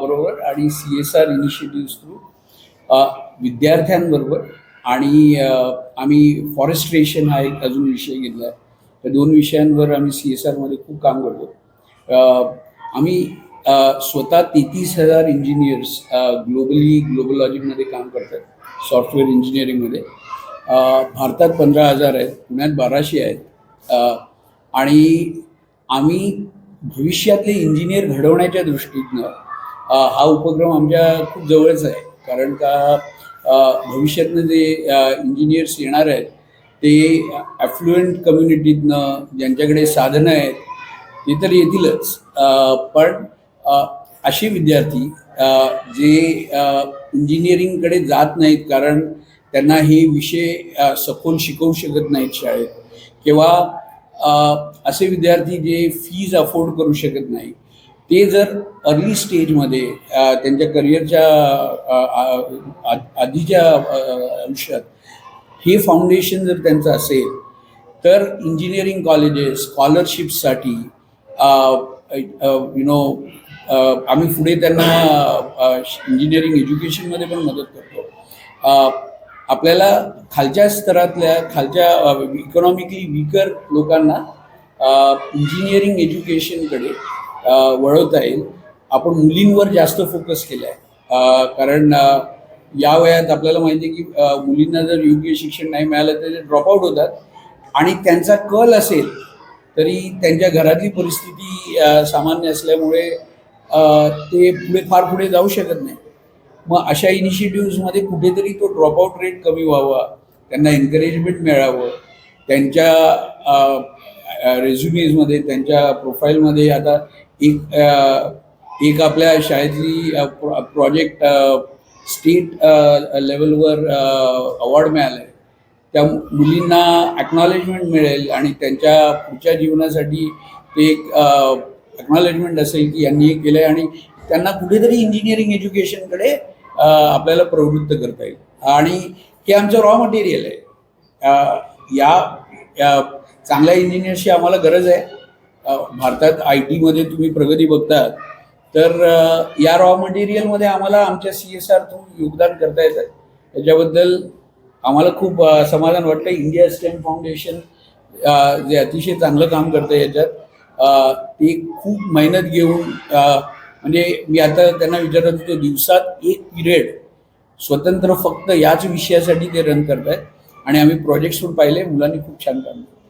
बरोबर आणि C S R initiative through विद्यार्थ्यांबरोबर आणि आम्ही फॉरेस्ट्रेशन हा एक अजून विषय घेतला आहे. त्या दोन विषयांवर आम्ही सी एस आरमध्ये खूप काम करतो. आम्ही स्वतः तेहतीस हजार इंजिनियर्स ग्लोबली ग्लोबलॉजीमध्ये काम करतात सॉफ्टवेअर इंजिनिअरिंगमध्ये भारतात पंधरा हजार आहेत पुण्यात बाराशे आहेत. आणि आम्ही भविष्यातले इंजिनियर घडवण्याच्या दृष्टीतनं हा उपक्रम आमच्या खूप जवळच आहे. कारण का भविष्यातनं जे इंजिनियर्स येणार आहेत ते ॲफ्लुएंट कम्युनिटीतनं ज्यांच्याकडे साधनं आहेत ते तर येतीलच. पण असे विद्यार्थी जे इंजिनिअरिंगकडे जात नाहीत कारण त्यांना हे विषय सखोल शिकवू शकत नाहीत शाळेत. किंवा असे विद्यार्थी जे फीज अफोर्ड करू शकत नाहीत. ते जर अर्ली स्टेजमध्ये त्यांच्या करिअरच्या आधीच्या आयुष्यात हे फाउंडेशन जर त्यांचं असेल तर इंजिनिअरिंग कॉलेजेस स्कॉलरशिपसाठी यु नो आम्ही पुढे त्यांना इंजिनिअरिंग एज्युकेशनमध्ये पण मदत करतो. आपल्याला खालच्या स्तरातल्या खालच्या इकॉनॉमिकली वीकर लोकांना इंजिनिअरिंग एज्युकेशनकडे वळवता येईल. आपण मुलींवर जास्त फोकस केला आहे कारण या वयात आपल्याला माहिती आहे की मुलींना जर योग्य शिक्षण नाही मिळालं तर ते ड्रॉपआउट होतात. आणि त्यांचा कल असेल तरी त्यांच्या घरातली परिस्थिती सामान्य असल्यामुळे ते पुढे फार पुढे जाऊ शकत नाही. मग अशा इनिशिएटिव्हमध्ये कुठेतरी तो ड्रॉपआउट रेट कमी व्हावा. त्यांना एनकरेजमेंट मिळावं. त्यांच्या रेझ्युमेजमध्ये त्यांच्या प्रोफाईलमध्ये आता एक एक आपल्या शाळेतली प्रोजेक्ट स्टेट लेवलवर अवॉर्ड मिळाला आहे त्या मुलींना ॲक्नॉलेजमेंट मिळेल आणि त्यांच्या पुढच्या जीवनासाठी ते एक ॲक्नॉलेजमेंट असेल की यांनी हे केलं आहे आणि त्यांना कुठेतरी इंजिनिअरिंग एज्युकेशनकडे आपल्याला प्रवृत्त करता येईल. आणि हे आमचं रॉ मटेरियल आहे. या या चांगल्या इंजिनियर्सची आम्हाला गरज आहे. भारतात आय टीमध्ये तुम्ही प्रगती बघतात. तर या रॉ मटेरियलमध्ये आम्हाला आमच्या सी एस आर थ्रू योगदान करता येतं त्याच्याबद्दल आम्हाला खूप समाधान वाटतं इंडिया स्टेम फाउंडेशन जे अतिशय चांगलं काम करतं याच्यात. ते खूप मेहनत घेऊन म्हणजे मी आता त्यांना विचारत होतो दिवसात एक पिरियड स्वतंत्र फक्त याच विषयासाठी ते रन करत आहेत आणि आम्ही प्रोजेक्ट्स पण पाहिले मुलांनी खूप छान काम केलं.